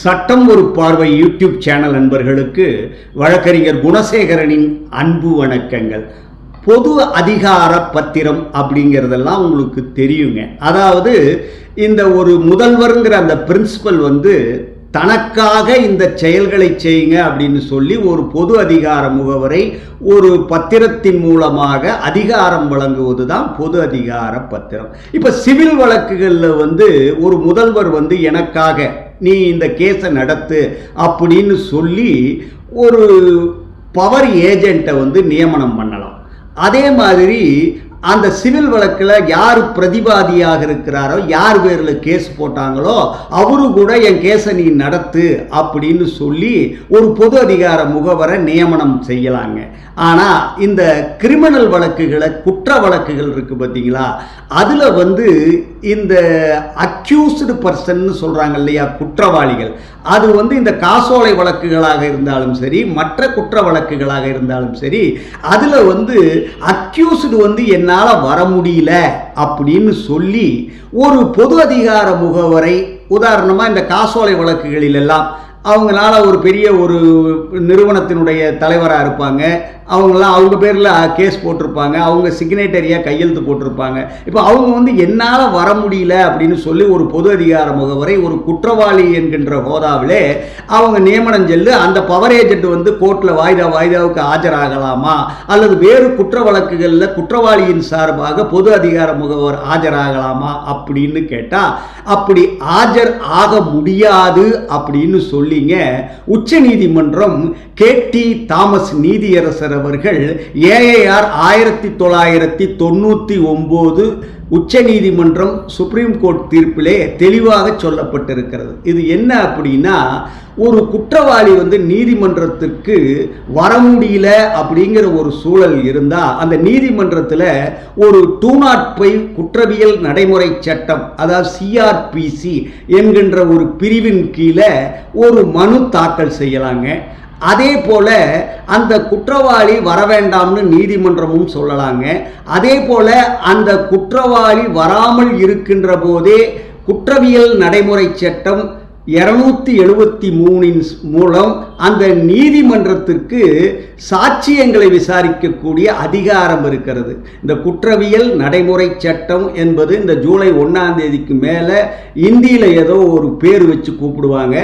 சட்டம் ஒரு பார்வை யூடியூப் சேனல் நண்பர்களுக்கு வழக்கறிஞர் குணசேகரனின் அன்பு வணக்கங்கள். பொது அதிகார பத்திரம் அப்படிங்கிறதெல்லாம் உங்களுக்கு தெரியுங்க. அதாவது இந்த ஒரு முதல்வருங்கிற அந்த பிரின்சிபல் வந்து தனக்காக இந்த செயல்களை செய்யுங்க அப்படின்னு சொல்லி ஒரு பொது அதிகார முகவரை ஒரு பத்திரத்தின் மூலமாக அதிகாரம் வழங்குவது தான் பொது அதிகார பத்திரம். இப்போ சிவில் வழக்குகளில் வந்து ஒரு முதல்வர் வந்து எனக்காக நீ இந்த கேஸை நடத்து அப்படின்னு சொல்லி ஒரு பவர் ஏஜெண்ட்டை வந்து நியமனம் பண்ணலாம். அதே மாதிரி அந்த சிவில் வழக்கில் யார் பிரதிவாதியாக இருக்கிறாரோ யார் பேரில் கேஸ் போட்டாங்களோ அவரு கூட என் கேஸை நீ நடத்து அப்படின்னு சொல்லி ஒரு பொது அதிகார முகவரை நியமனம் செய்யலாங்க. ஆனால் இந்த கிரிமினல் வழக்குகளை குற்ற வழக்குகள் இருக்குது பார்த்தீங்களா அதில் வந்து இந்த அக்யூஸ்டு பர்சன் சொல்கிறாங்க இல்லையா குற்றவாளிகள். அது வந்து இந்த காசோலை வழக்குகளாக இருந்தாலும் சரி மற்ற குற்ற வழக்குகளாக இருந்தாலும் சரி அதில் வந்து அக்யூஸ்டு வந்து என்னால் வர முடியல அப்படின்னு சொல்லி ஒரு பொது அதிகார முகவரை உதாரணமாக இந்த காசோலை வழக்குகளில் எல்லாம் அவங்களால ஒரு பெரிய ஒரு நிறுவனத்தினுடைய தலைவராக இருப்பாங்க. அவங்களாம் அவங்க பேரில் கேஸ் போட்டிருப்பாங்க. அவங்க சிக்னேட்டரியாக கையெழுத்து போட்டிருப்பாங்க. இப்போ அவங்க வந்து என்னால் வர முடியல அப்படின்னு சொல்லி ஒரு பொது அதிகார முகவரை ஒரு குற்றவாளி என்கின்ற ஹோதாவிலே அவங்க நியமனம் செல்லு அந்த பவர் ஏஜென்ட் வந்து கோர்ட்டில் வாய்தா வாய்தாவுக்கு ஆஜராகலாமா? அல்லது வேறு குற்ற வழக்குகளில் குற்றவாளியின் சார்பாக பொது அதிகார முகவர் ஆஜராகலாமா அப்படின்னு கேட்டால் அப்படி ஆஜர் ஆக முடியாது அப்படின்னு சொல்லி சொல்லிங்க உச்ச நீதிமன்றம் கே. டி. தாமஸ் நீதியரசர் அவர்கள் ஏஐஆர் ஆயிரத்தி தொள்ளாயிரத்தி தொண்ணூற்றி ஒம்பது உச்ச நீதிமன்றம் சுப்ரீம் கோர்ட் தீர்ப்பிலே தெளிவாக சொல்லப்பட்டிருக்கிறது. இது என்ன அப்படின்னா ஒரு குற்றவாளி வந்து நீதிமன்றத்திற்கு வர முடியல அப்படிங்கிற ஒரு சூழல் இருந்தால் அந்த நீதிமன்றத்தில் ஒரு டூ நாட் ஃபைவ் குற்றவியல் நடைமுறை சட்டம் அதாவது சிஆர்பிசி என்கின்ற ஒரு பிரிவின் கீழே ஒரு மனு தாக்கல் செய்யலாங்க. அதே போல அந்த குற்றவாளி வர வேண்டாம்னு நீதிமன்றமும் சொல்லலாங்க. அதே போல அந்த குற்றவாளி வராமல் இருக்கின்ற போதே குற்றவியல் நடைமுறை சட்டம் இருநூத்தி எழுபத்தி மூணின் மூலம் அந்த நீதிமன்றத்திற்கு சாட்சியங்களை விசாரிக்கக்கூடிய அதிகாரம் இருக்கிறது. இந்த குற்றவியல் நடைமுறை சட்டம் என்பது இந்த ஜூலை ஒன்றாம் தேதிக்கு மேலே இந்தியில் ஏதோ ஒரு பேர் வச்சு கூப்பிடுவாங்க.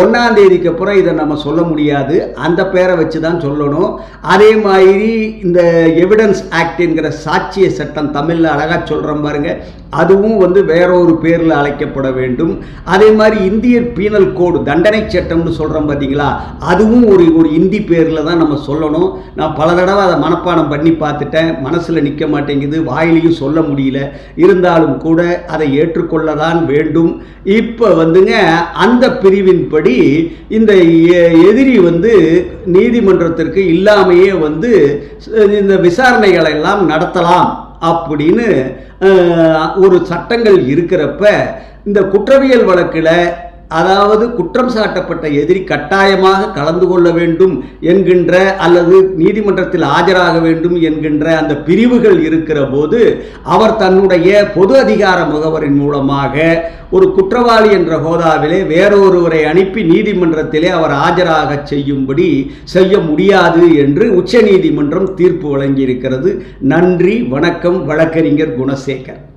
ஒன்றாம் தேதிக்கு அப்புறம் இதை நம்ம சொல்ல முடியாது. அந்த பேரை வச்சு தான் சொல்லணும். அதே மாதிரி இந்த எவிடன்ஸ் ஆக்ட் என்கிற சாட்சிய சட்டம் தமிழில் அழகாக சொல்கிறோம் பாருங்க. அதுவும் வந்து வேற ஒரு பேரில் அழைக்கப்பட வேண்டும். அதே மாதிரி இந்திய பீனல் கோடு தண்டனை சட்டம்னு சொல்கிறோம் பார்த்தீங்களா அதுவும் ஒரு ஒரு இந்தி பேரில் தான் நம்ம சொல்லணும். நான் பல தடவை அதை மனப்பாடம் பண்ணி பார்த்துட்டேன். மனசில் நிற்க மாட்டேங்குது. வாயிலையும் சொல்ல முடியல. இருந்தாலும் கூட அதை ஏற்றுக்கொள்ள தான் வேண்டும். இப்போ வந்துங்க அந்த பிரிவின்படி இந்த எ- எதிரி வந்து நீதிமன்றத்திற்கு இல்லாமையே வந்து இந்த விசாரணைகளை எல்லாம் நடத்தலாம் அப்படின்னு ஒரு சட்டங்கள் இருக்கிறப்ப இந்த குற்றவியல் வழக்கில் அதாவது குற்றம் சாட்டப்பட்ட எதிரி கட்டாயமாக கலந்து கொள்ள வேண்டும் என்கின்ற அல்லது நீதிமன்றத்தில் ஆஜராக வேண்டும் என்கின்ற அந்த பிரிவுகள் இருக்கிற போது அவர் தன்னுடைய பொது அதிகார முகவரின் மூலமாக ஒரு குற்றவாளி என்ற ஹோதாவிலே வேறொருவரை அனுப்பி நீதிமன்றத்திலே அவர் ஆஜராக செய்யும்படி செய்ய முடியாது என்று உச்சநீதிமன்றம் தீர்ப்பு வழங்கியிருக்கிறது. நன்றி வணக்கம் வழக்கறிஞர் குணசேகர்.